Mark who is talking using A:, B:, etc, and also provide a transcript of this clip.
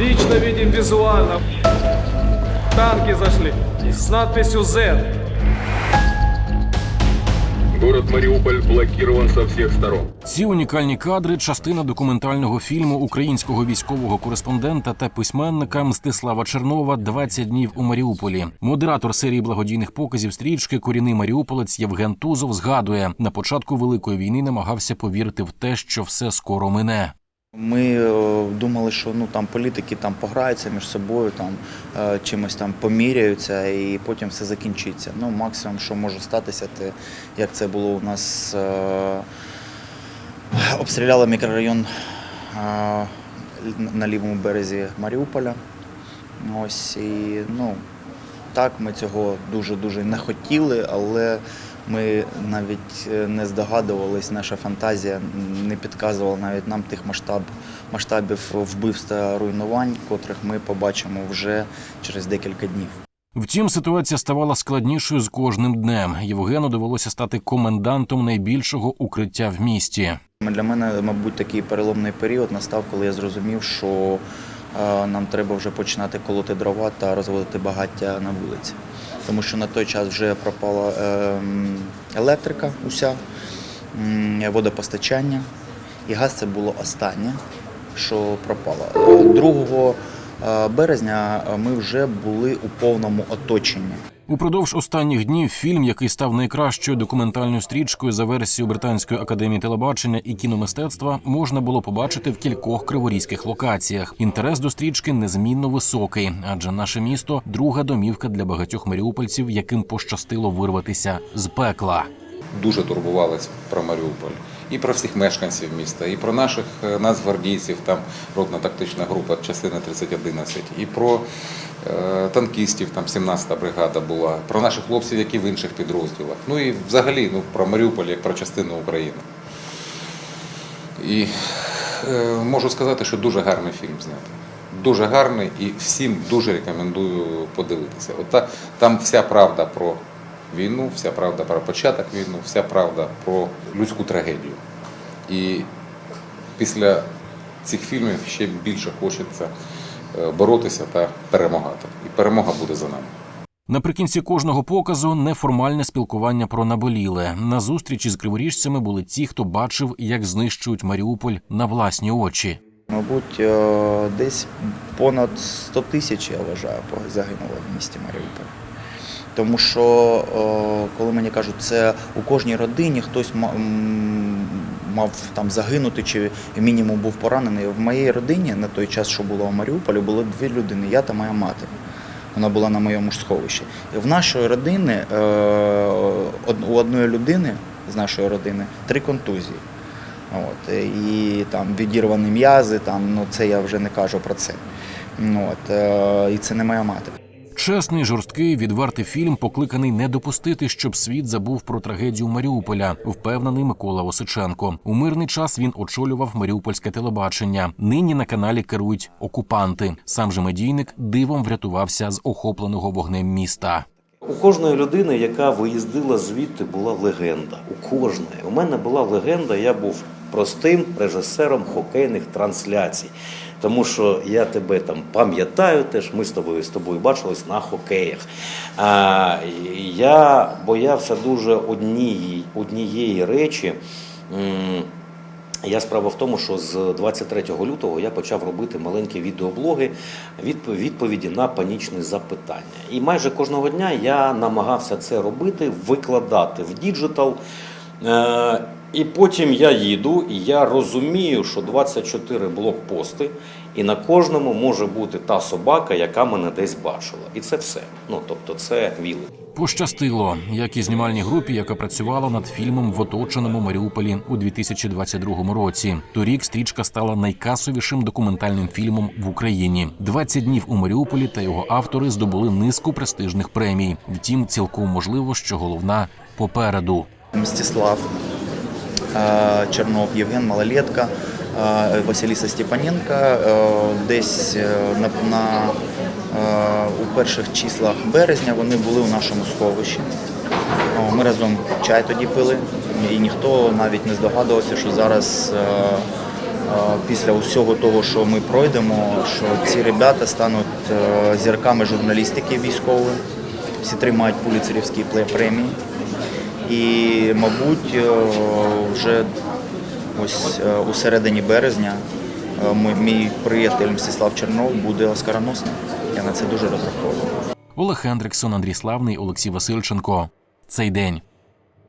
A: Лично видим визуально. Танки зашли с надписью Z.
B: Город Мариуполь блокирован со всех сторон.
C: Ці унікальні кадри частина документального фільму українського військового кореспондента та письменника Мстислава Чернова «20 днів у Маріуполі. Модератор серії благодійних показів стрічки Корінний Маріуполець Євген Тузов згадує на початку великої війни намагався повірити в те, що все скоро мине.
D: Ми е, думали, що ну там політики там пограються між собою, там е, чимось там поміряються, і потім все закінчиться. Ну, максимум, що може статися, це як це було у нас е, обстріляли мікрорайон на лівому березі Маріуполя. Ось і ну так, ми цього дуже дуже не хотіли, але ми навіть е, не здогадувались, наша фантазія не підказувала навіть нам тих масштаб, масштабів вбивств та руйнувань, котрих ми побачимо вже через декілька днів.
C: Втім, ситуація ставала складнішою з кожним днем. Євгену довелося стати комендантом найбільшого укриття в місті.
D: Для мене, мабуть, такий переломний період настав, коли я зрозумів, що нам треба вже починати колоти дрова та розводити багаття на вулиці. Тому що на той час вже пропала е, електрика уся, водопостачання, і газ це було останнє, що пропало. Е, 2 е, березня е, ми вже були у повному оточенні.
C: Упродовж останніх днів фільм, який став найкращою документальною стрічкою за версією Британської академії телебачення і кіномистецтва, можна було побачити в кількох криворізьких локаціях. Інтерес до стрічки незмінно високий, адже наше місто друга домівка для багатьох маріупольців, яким пощастило вирватися з пекла.
E: дуже турбувались про Маріуполь. І про всіх мешканців міста, і про наших е, нацгвардійців, там ротна тактична група, частина 3011, і про е, танкістів, там 17-та бригада була, про наших хлопців, які в інших підрозділах. Ну і взагалі ну, про Маріуполь як про частину України. І е, можу сказати, що дуже гарний фільм знятий. Дуже гарний і всім дуже рекомендую подивитися. От та, там вся правда про війну, вся правда про початок війни, вся правда про людську трагедію. І після цих фільмів ще більше хочеться е, боротися та перемагати. І перемога буде за нами.
C: Наприкінці кожного показу неформальне спілкування про наболіле. На зустрічі з криворіжцями були ті, хто бачив, як знищують Маріуполь на власні очі.
D: Мабуть, е, десь понад 100 тисяч, я вважаю, загинуло в місті Маріуполь. Тому що, е, коли мені кажуть, це у кожній родині хтось мав там загинути чи мінімум був поранений. В моїй родині на той час, що було в Маріуполі, було дві людини, я та моя мати. Вона була на моєму ж сховищі. В нашої родини, е, у одної людини з нашої родини три контузії. От, і там відірвані м'язи, там, ну це я вже не кажу про це. От, е, і це не моя мати.
C: Чесний, жорсткий, відвертий фільм покликаний не допустити, щоб світ забув про трагедію Маріуполя. Впевнений Микола Осиченко. У мирний час він очолював маріупольське телебачення. Нині на каналі керують окупанти. Сам же медійник дивом врятувався з охопленого вогнем міста.
F: У кожної людини, яка виїздила звідти, була легенда. У кожної. У мене була легенда, я був простим режисером хокейних трансляцій. Тому що я тебе там пам'ятаю теж, ми з тобою з тобою бачились на хокеях. А, я боявся дуже однієї, однієї речі. Я справа в тому, що з 23 лютого я почав робити маленькі відеоблоги відп- відповіді на панічні запитання. І майже кожного дня я намагався це робити, викладати в діджитал. Е, і потім я їду, і я розумію, що 24 блокпости, і на кожному може бути та собака, яка мене десь бачила. І це все. Ну тобто, це віли.
C: Пощастило, як і знімальній групі, яка працювала над фільмом в оточеному Маріуполі у 2022 році. Торік стрічка стала найкасовішим документальним фільмом в Україні. «20 днів у Маріуполі та його автори здобули низку престижних премій. Втім, цілком можливо, що головна попереду.
D: Мстислав Чернов, Євген Малолетка, Василіса Степаненка. Е, Десь е, на, на, е, у перших числах березня вони були у нашому сховищі. Ми разом чай тоді пили, і ніхто навіть не здогадувався, що зараз після усього того, що ми пройдемо, що ці ребята стануть зірками журналістики військової. Всі три мають пуліцерівські премії. І, мабуть, е, вже ось е, у середині березня е, мій- приятель Мстислав Чернов буде оскароносним. Я на це дуже розраховую.
C: Олег Хендриксон, Андрій Славний, Олексій Васильченко. Цей день.